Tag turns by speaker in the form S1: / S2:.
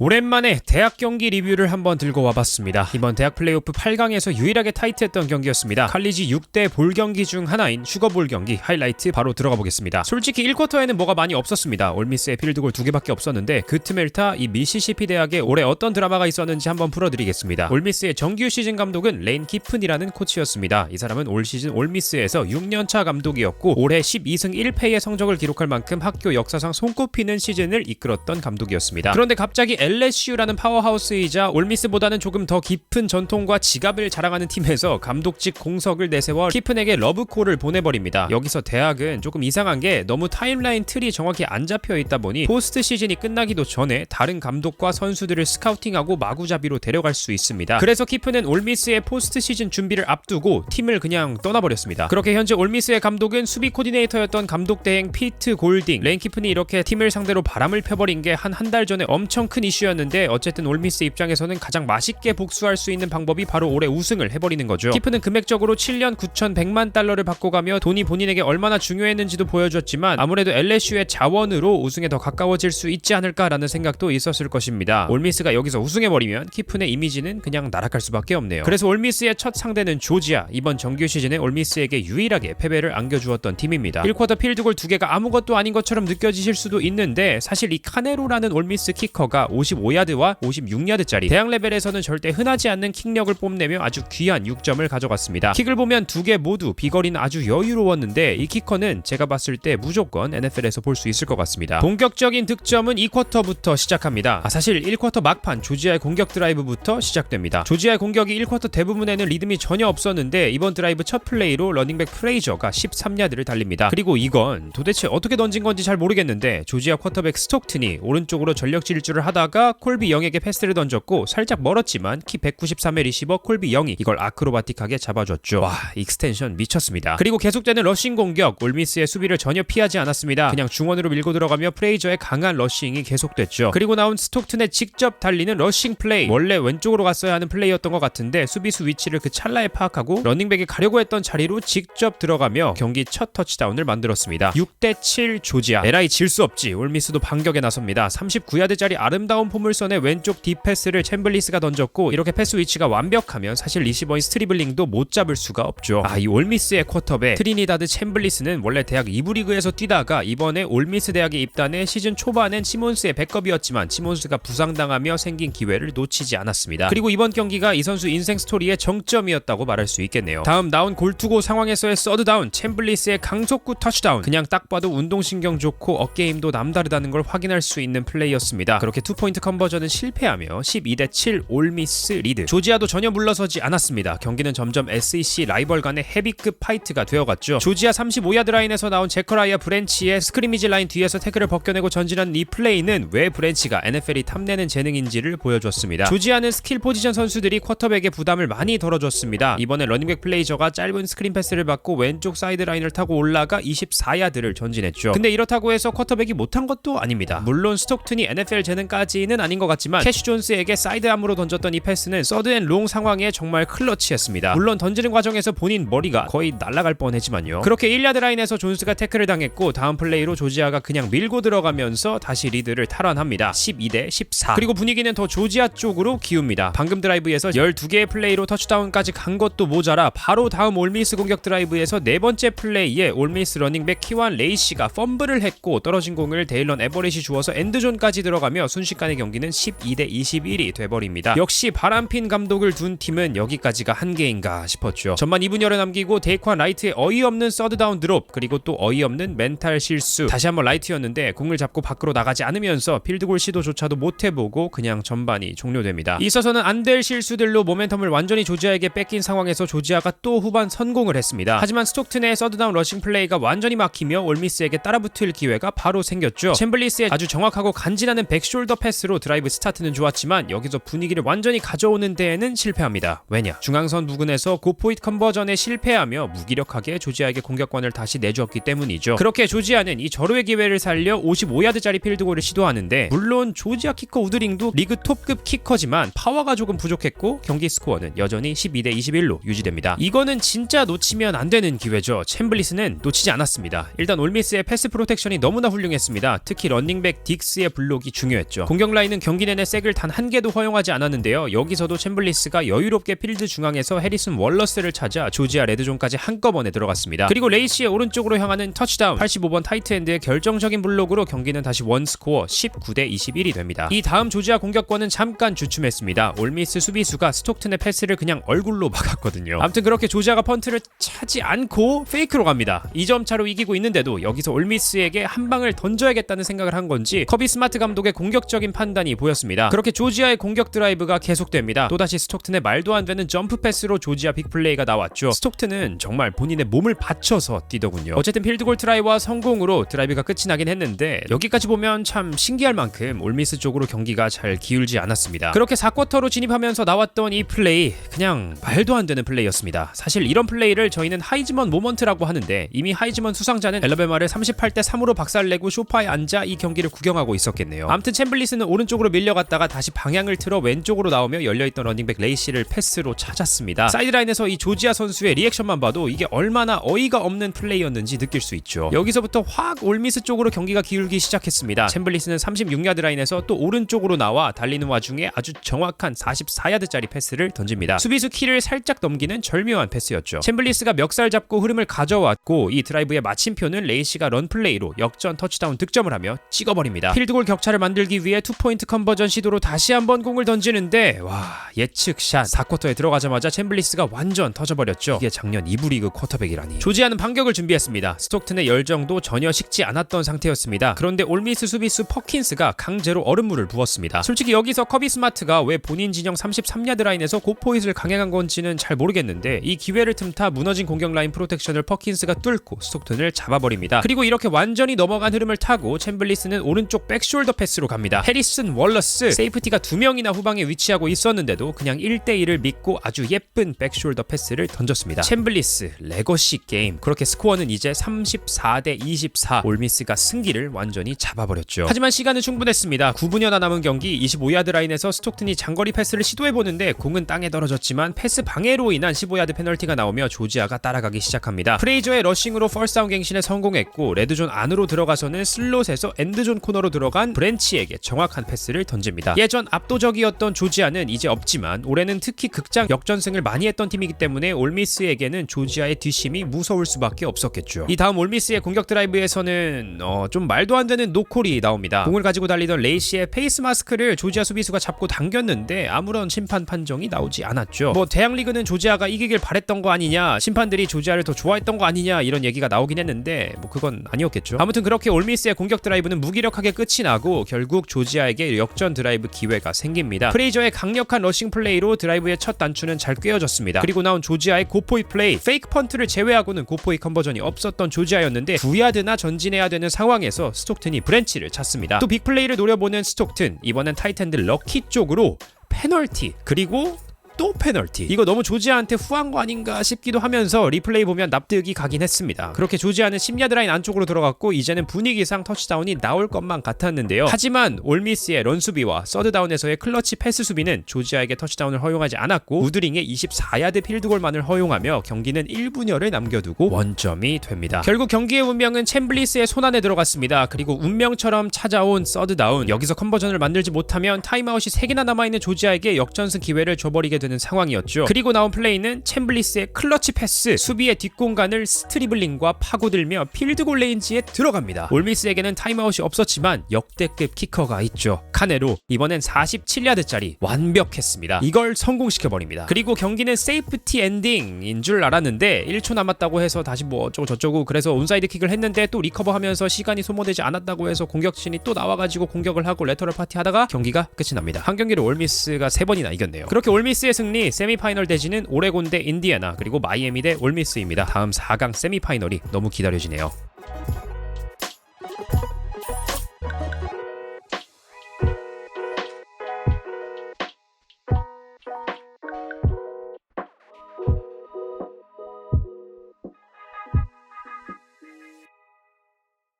S1: 오랜만에 대학 경기 리뷰를 한번 들고 와봤습니다. 이번 대학 플레이오프 8강에서 유일하게 타이트했던 경기였습니다. 칼리지 6대 볼 경기 중 하나인 슈거볼 경기 하이라이트 바로 들어가 보겠습니다. 솔직히 1쿼터에는 뭐가 많이 없었습니다. 올미스의 필드골 두 개밖에 없었는데 그 틈을 타 이 미시시피 대학에 올해 어떤 드라마가 있었는지 한번 풀어드리겠습니다. 올미스의 정규 시즌 감독은 레인 키픈이라는 코치였습니다. 이 사람은 올 시즌 올미스에서 6년차 감독이었고 올해 12승 1패의 성적을 기록할 만큼 학교 역사상 손꼽히는 시즌을 이끌었던 감독이었습니다. 그런데 갑자기 LSU라는 파워하우스이자 올미스보다는 조금 더 깊은 전통과 지갑을 자랑하는 팀에서 감독직 공석을 내세워 키픈에게 러브콜을 보내버립니다. 여기서 대학은 조금 이상한 게 너무 타임라인 틀이 정확히 안 잡혀 있다 보니 포스트 시즌이 끝나기도 전에 다른 감독과 선수들을 스카우팅하고 마구잡이로 데려갈 수 있습니다. 그래서 키픈은 올미스의 포스트 시즌 준비를 앞두고 팀을 그냥 떠나버렸습니다. 그렇게 현재 올미스의 감독은 수비 코디네이터였던 감독 대행 피트 골딩, 키픈이 이렇게 팀을 상대로 바람을 펴버린 게 한 한 달 전에 엄청 큰 이슈 였는데 어쨌든 올미스 입장에서는 가장 맛있게 복수할 수 있는 방법이 바로 올해 우승을 해버리는 거죠. 키프는 금액적으로 7년 9,100만 달러를 바꿔가며 돈이 본인에게 얼마나 중요했는지도 보여줬지만 아무래도 LSU의 자원으로 우승에 더 가까워질 수 있지 않을까라는 생각도 있었을 것입니다. 올미스가 여기서 우승해버리면 키픈의 이미지는 그냥 날아갈 수밖에 없네요. 그래서 올미스의 첫 상대는 조지아 이번 정규 시즌에 올미스에게 유일하게 패배를 안겨주었던 팀입니다. 1쿼터 필드골 두 개가 아무것도 아닌 것처럼 느껴지실 수도 있는데 사실 이 카네로라는 올미스 키커가 55야드와 56야드짜리 대학 레벨에서는 절대 흔하지 않는 킥력을 뽐내며 아주 귀한 6점을 가져갔습니다. 킥을 보면 두 개 모두 비거리는 아주 여유로웠는데 이 키커는 제가 봤을 때 무조건 NFL에서 볼 수 있을 것 같습니다. 본격적인 득점은 2쿼터부터 시작합니다. 아, 사실 1쿼터 막판 조지아의 공격 드라이브부터 시작됩니다. 조지아의 공격이 1쿼터 대부분에는 리듬이 전혀 없었는데 이번 드라이브 첫 플레이로 러닝백 프레이저가 13야드를 달립니다. 그리고 이건 도대체 어떻게 던진 건지 잘 모르겠는데 조지아 쿼터백 스톡튼이 오른쪽으로 전력 질주를 하다가 콜비 영에게 패스를 던졌고 살짝 멀었지만 키 193의 리시버 콜비 영이 이걸 아크로바틱하게 잡아줬죠. 와 익스텐션 미쳤습니다. 그리고 계속되는 러싱 공격 올미스의 수비를 전혀 피하지 않았습니다. 그냥 중원으로 밀고 들어가며 프레이저의 강한 러싱이 계속됐죠. 그리고 나온 스톡튼의 직접 달리는 러싱 플레이 원래 왼쪽으로 갔어야 하는 플레이였던 것 같은데 수비수 위치를 그 찰나에 파악하고 러닝백이 가려고 했던 자리로 직접 들어가며 경기 첫 터치다운을 만들었습니다. 6대 7 조지아 에라이 질수 없지 올미스도 반격에 나섭니다. 39야드짜리 아름다운 포물선에 왼쪽 딥패스를 챔블리스가 던졌고 이렇게 패스 위치가 완벽하면 사실 리시버인 스트리블링도 못 잡을 수가 없죠. 아 이 올미스의 쿼터백 트리니다드 챔블리스는 원래 대학 2부 리그에서 뛰다가 이번에 올미스 대학에 입단해 시즌 초반엔 시몬스의 백업이었지만 시몬스가 부상당하며 생긴 기회를 놓치지 않았습니다. 그리고 이번 경기가 이 선수 인생 스토리의 정점이었다고 말할 수 있겠네요. 다음 나온 골투고 상황에서의 서드다운 챔블리스의 강속구 터치다운 그냥 딱 봐도 운동신경 좋고 어깨 힘도 남다르다는 걸 확인할 수 있는 플레이였습니다. 그렇게 투포인트 컨버전은 실패하며 12대 7 올미스 리드 조지아도 전혀 물러서지 않았습니다. 경기는 점점 SEC 라이벌 간의 헤비급 파이트가 되어갔죠. 조지아 35야드 라인에서 나온 제커라이아 브랜치의 스크리미지 라인 뒤에서 태클을 벗겨내고 전진한 이 플레이는 왜 브랜치가 NFL이 탐내는 재능인지를 보여줬습니다. 조지아는 스킬 포지션 선수들이 쿼터백의 부담을 많이 덜어줬습니다. 이번에 러닝백 플레이저가 짧은 스크린 패스를 받고 왼쪽 사이드 라인을 타고 올라가 24야드를 전진했죠. 근데 이렇다고 해서 쿼터백이 못한 것도 아닙니다. 물론 스톡튼이 NFL 재능까지 는 아닌 것 같지만 캐시 존스에게 사이드 암으로 던졌던 이 패스는 서드 앤롱 상황에 정말 클러치했습니다. 물론 던지는 과정에서 본인 머리가 거의 날아갈 뻔했지만요. 그렇게 1야드 라인에서 존스가 태클을 당했고 다음 플레이로 조지아가 그냥 밀고 들어가면서 다시 리드를 탈환합니다. 12대 14. 그리고 분위기는 더 조지아 쪽으로 기웁니다. 방금 드라이브에서 12개의 플레이로 터치다운까지 간 것도 모자라 바로 다음 올미스 공격 드라이브에서 네 번째 플레이에 올미스 러닝백 키완 레이시가 펌블을 했고 떨어진 공을 데일런 에버렛이 주어서 엔드존까지 들어가며 순식간에 경기는 12대 21이 돼버립니다. 역시 바람핀 감독을 둔 팀은 여기까지가 한계인가 싶었죠. 전반 2분 열에 남기고 데이ኳ 라이트의 어이없는 서드다운 드롭 그리고 또 어이없는 멘탈 실수 다시 한번 라이트였는데 공을 잡고 밖으로 나가지 않으면서 필드골 시도조차도 못 해보고 그냥 전반이 종료됩니다. 있어서는 안 될 실수들로 모멘텀을 완전히 조지아에게 뺏긴 상황에서 조지아가 또 후반 성공을 했습니다. 하지만 스톡튼의 서드다운 러싱 플레이가 완전히 막히며 올미스에게 따라붙을 기회가 바로 생겼죠. 챔블리스의 아주 정확하고 간지나는 백숄더 패 스로 드라이브 스타트는 좋았지만 여기서 분위기를 완전히 가져오는 데에는 실패합니다. 왜냐? 중앙선 부근에서 고포잇 컨버전에 실패하며 무기력하게 조지아에게 공격권을 다시 내주었기 때문이죠. 그렇게 조지아는 이 절호의 기회를 살려 55야드짜리 필드골을 시도하는데 물론 조지아 키커 우드링도 리그 톱급 키커지만 파워가 조금 부족했고 경기 스코어는 여전히 12대 21로 유지됩니다. 이거는 진짜 놓치면 안 되는 기회죠. 챔블리스는 놓치지 않았습니다. 일단 올미스의 패스 프로텍션이 너무나 훌륭했습니다. 특히 런닝백 딕스의 블록이 중요했죠. 공격 공격 라인은 경기 내내 색을 단 한 개도 허용하지 않았는데요. 여기서도 챔블리스가 여유롭게 필드 중앙에서 해리슨 월러스를 찾아 조지아 레드존까지 한꺼번에 들어갔습니다. 그리고 레이시의 오른쪽으로 향하는 터치다운 85번 타이트엔드의 결정적인 블록으로 경기는 다시 원 스코어 19대 21이 됩니다. 이 다음 조지아 공격권은 잠깐 주춤했습니다. 올미스 수비수가 스톡튼의 패스를 그냥 얼굴로 막았거든요. 아무튼 그렇게 조지아가 펀트를 차지 않고 페이크로 갑니다. 2점 차로 이기고 있는데도 여기서 올미스에게 한 방을 던져야겠다는 생각을 한 건지 커비 스마트 감독의 공격적인 판단이 보였습니다. 그렇게 조지아의 공격 드라이브가 계속됩니다. 또다시 스톡튼의 말도 안 되는 점프 패스로 조지아 빅플레이가 나왔죠. 스톡튼은 정말 본인의 몸을 바쳐서 뛰더군요. 어쨌든 필드골 트라이와 성공으로 드라이브가 끝이 나긴 했는데 여기까지 보면 참 신기할 만큼 올미스 쪽으로 경기가 잘 기울지 않았습니다. 그렇게 4쿼터로 진입하면서 나왔던 이 플레이 그냥 말도 안 되는 플레이였습니다. 사실 이런 플레이를 저희는 하이즈먼 모먼트라고 하는데 이미 하이즈먼 수상자는 엘러베마를 38대 3으로 박살내고 소파에 앉아 이 경기를 구경하고 있었겠네요. 아무튼 챔블리스는 오른쪽으로 밀려갔다가 다시 방향을 틀어 왼쪽으로 나오며 열려있던 러닝백 레이시를 패스로 찾았습니다. 사이드라인에서 이 조지아 선수의 리액션만 봐도 이게 얼마나 어이가 없는 플레이였는지 느낄 수 있죠. 여기서부터 확 올미스 쪽으로 경기가 기울기 시작했습니다. 챔블리스는 36야드 라인에서 또 오른쪽으로 나와 달리는 와중에 아주 정확한 44야드짜리 패스를 던집니다. 수비수 키를 살짝 넘기는 절묘한 패스였죠. 챔블리스가 멱살 잡고 흐름을 가져왔고 이 드라이브의 마침표는 레이시가 런플레이로 역전 터치다운 득점을 하며 찍어버립니다. 필드골 격차를 만들기 위해 투 포인트 컨버전 시도로 다시 한번 공을 던지는데 와 예측 샷 4쿼터에 들어가자마자 챔블리스가 완전 터져버렸죠. 이게 작년 2부 리그 쿼터백이라니. 조지아는 반격을 준비했습니다. 스톡튼의 열정도 전혀 식지 않았던 상태였습니다. 그런데 올미스 수비수 퍼킨스가 강제로 얼음물을 부었습니다. 솔직히 여기서 커비 스마트가 왜 본인 진영 33야드 라인에서 고포잇을 강행한 건지는 잘 모르겠는데 이 기회를 틈타 무너진 공격 라인 프로텍션을 퍼킨스가 뚫고 스톡튼을 잡아버립니다. 그리고 이렇게 완전히 넘어간 흐름을 타고 챔블리스는 오른쪽 백숄더 패스로 갑니다. 해리 슨 월러스 세이프티가 두 명이나 후방에 위치하고 있었는데도 그냥 1대1을 믿고 아주 예쁜 백숄더 패스를 던졌습니다. 챔블리스 레거시 게임 그렇게 스코어는 이제 34대 24 올미스가 승기를 완전히 잡아버렸죠. 하지만 시간은 충분했습니다. 9분여나 남은 경기 25야드 라인에서 스톡튼이 장거리 패스를 시도해보는데 공은 땅에 떨어졌지만 패스 방해로 인한 15야드 페널티가 나오며 조지아가 따라가기 시작합니다. 프레이저의 러싱으로 퍼스트다운 갱신에 성공했고 레드존 안으로 들어가서는 슬롯에서 엔드존 코너로 들어간 브렌치에게 정확한 패스를 던집니다. 예전 압도적이었던 조지아는 이제 없지만 올해는 특히 극장 역전승을 많이 했던 팀이기 때문에 올미스에게는 조지아의 뒷심이 무서울 수밖에 없었겠죠. 이 다음 올미스의 공격 드라이브에서는 어, 좀 말도 안 되는 노콜이 나옵니다. 공을 가지고 달리던 레이시의 페이스 마스크를 조지아 수비수가 잡고 당겼는데 아무런 심판 판정이 나오지 않았죠. 뭐 대학 리그는 조지아가 이기길 바랬던 거 아니냐, 심판들이 조지아를 더 좋아했던 거 아니냐 이런 얘기가 나오긴 했는데 뭐 그건 아니었겠죠. 아무튼 그렇게 올미스의 공격 드라이브는 무기력하게 끝이 나고 결국 조지아 에게 역전 드라이브 기회가 생깁니다. 프레이저의 강력한 러싱 플레이로 드라이브의 첫 단추는 잘 꿰어졌습니다. 그리고 나온 조지아의 고포이 플레이, 페이크 펀트를 제외하고는 고포이 컨버전이 없었던 조지아였는데 9야드나 전진해야 되는 상황에서 스톡튼이 브렌치를 찾습니다. 또 빅플레이를 노려보는 스톡튼 이번엔 타이탄들 럭키 쪽으로 페널티 그리고 또 페널티. 이거 너무 조지아한테 후한 거 아닌가 싶기도 하면서 리플레이 보면 납득이 가긴 했습니다. 그렇게 조지아는 10야드 라인 안쪽으로 들어갔고 이제는 분위기상 터치다운이 나올 것만 같았는데요. 하지만 올미스의 런 수비와 서드다운에서의 클러치 패스 수비는 조지아에게 터치다운을 허용하지 않았고 우드링의 24야드 필드골만을 허용하며 경기는 1분여를 남겨두고 원점이 됩니다. 결국 경기의 운명은 챔블리스의 손안에 들어갔습니다. 그리고 운명처럼 찾아온 서드다운 여기서 컨버전을 만들지 못하면 타임아웃이 3개나 남아있는 조지아에게 역전승 기회를 줘버리게 되는 상황이었죠. 그리고 나온 플레이는 챔블리스의 클러치 패스, 수비의 뒷공간을 스트리블링과 파고들며 필드골 레인지에 들어갑니다. 올미스에게는 타임아웃이 없었지만 역대급 키커가 있죠. 카네로 이번엔 47야드짜리 완벽했습니다. 이걸 성공시켜버립니다. 그리고 경기는 세이프티 엔딩인 줄 알았는데 1초 남았다고 해서 다시 뭐 어쩌고 저쩌고 그래서 온사이드 킥을 했는데 또 리커버하면서 시간이 소모되지 않았다고 해서 공격진이 또 나와가지고 공격을 하고 레터럴 파티 하다가 경기가 끝이 납니다. 한 경기를 올미스가 세 번이나 이겼네요. 그렇게 올미스의 승리 세미파이널 대진은 오레곤 대 인디애나 그리고 마이애미 대 올미스입니다. 다음 4강 세미파이널이 너무 기다려지네요.